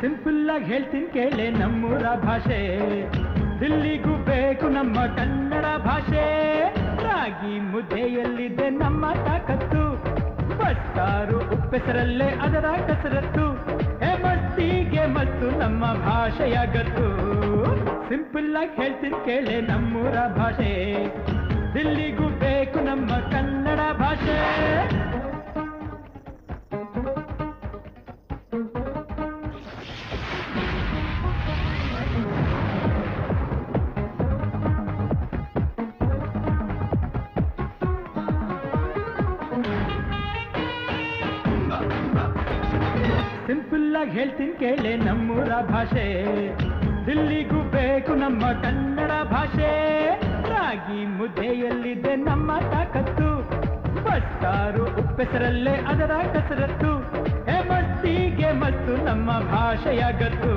Simple ಆಗಿ ಹೇಳ್ತೀನಿ ಕೇಳೆ ನಮ್ಮೂರ ಭಾಷೆ. ದಿಲ್ಲಿಗೂ ಬೇಕು ನಮ್ಮ ಕನ್ನಡ ಭಾಷೆ. ರಾಗಿ ಮುದ್ದೆಯಲ್ಲಿದೆ ನಮ್ಮ ತಾಕತ್ತು. ಬಸ್ಸಾರು ಉಪ್ಪೆಸರಲ್ಲೇ ಅದರ ಕಸರತ್ತು. ಹೇ ಮಸ್ತಿಗೆ ಮತ್ತು ನಮ್ಮ ಭಾಷೆಯ ಗತ್ತು. ಸಿಂಪಲ್ ಆಗಿ ಹೇಳ್ತೀನಿ ಕೇಳೆ ನಮ್ಮೂರ ಭಾಷೆ. ಸಿಂಪಲ್ ಆಗಿ ಹೇಳ್ತೀನಿ ಕೇಳೆ ನಮ್ಮೂರ ಭಾಷೆ. ದಿಲ್ಲಿಗೂ ಬೇಕು ನಮ್ಮ ಕನ್ನಡ ಭಾಷೆ. ರಾಗಿ ಮುದ್ದೆಯಲ್ಲಿದೆ ನಮ್ಮ ತಾಕತ್ತು. ಬಸ್ಸಾರು ಉಪ್ಪೆಸರಲ್ಲೇ ಅದರ ಕಸರತ್ತು. ಮಸ್ತಿಗೆ ಮತ್ತು ನಮ್ಮ ಭಾಷೆಯ ಗತ್ತು.